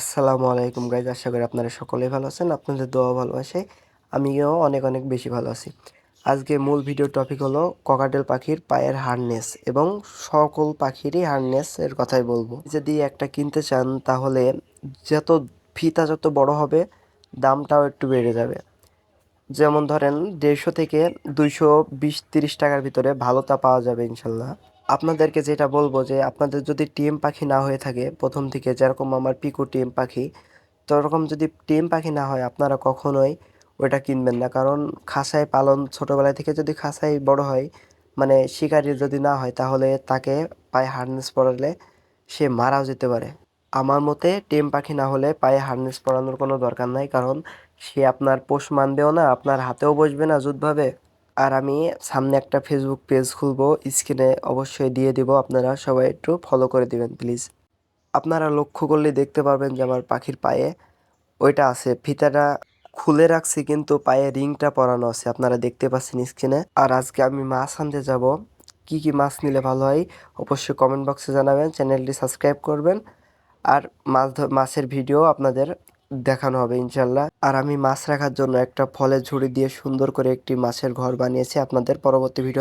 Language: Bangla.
আসসালামু আলাইকুম গাইজ আশা করি আপনারা সকলেই ভালো আছেন, আপনাদের দোয়া ভালোবাসায় আমিও অনেক অনেক বেশি ভালো আছি। আজকে মূল ভিডিও টপিক হলো ককাটেল পাখির পায়ের হার্নেস এবং সকল পাখিরই হার্নেসের কথাই বলব। যদি একটা কিনতে চান, তাহলে যত ফিতা যত বড় হবে, দামটাও একটু বেড়ে যাবে। যেমন ধরেন, দেড়শো থেকে দুইশো বিশ তিরিশ টাকার ভিতরে ভালোটা পাওয়া যাবে ইনশাল্লাহ। আপনাদেরকে যেটা বলব যে, আপনাদের যদি টিম পাখি না হয়ে থাকে, প্রথম থেকে যেরকম আমার পিকু টিম পাখি তো ওরকম যদি টিম পাখি না হয়, আপনারা কখনোই ওইটা কিনবেন না। কারণ খাসায় পালন ছোটোবেলা থেকে যদি খাসায় বড় হয় মানে শিকারি যদি না হয়, তাহলে তাকে পায়ে হার্নেস পরালে সে মারাও যেতে পারে। আমার মতে টেম পাখি না হলে পায়ে হার্নেস পরানোর কোনো দরকার নাই, কারণ সে আপনার পোষ মানবেও না, আপনার হাতেও বসবে না জুতভাবে আর আমি সামনে একটা ফেসবুক পেজ খুলবো স্ক্রিনে অবশ্যই দিয়ে দিব, আপনারা সবাই একটু ফলো করে দিবেন প্লিজ আপনারা লক্ষ্য করলে দেখতে পারবেন যে আমার পাখির পায়ে ওইটা আছে, ফিতাটা খুলে রাখছি কিন্তু পায়ে রিংটা পরানো আছে, আপনারা দেখতে পাচ্ছেন স্ক্রিনে আর আজকে আমি মাছ আনতে যাব, কি কি মাছ নিলে ভালো হয় অবশ্যই কমেন্ট বক্সে জানাবেন চ্যানেলটি সাবস্ক্রাইব করবেন। আর মাছ মাছের ভিডিও আপনাদের দেখানো হবে ইনশাল্লাহ আর আমি মাছ রাখার জন্য একটা ফলের ঝুড়ি দিয়ে সুন্দর করে একটি মাছের ঘর বানিয়েছি। আপনাদের পরবর্তী ভিডিও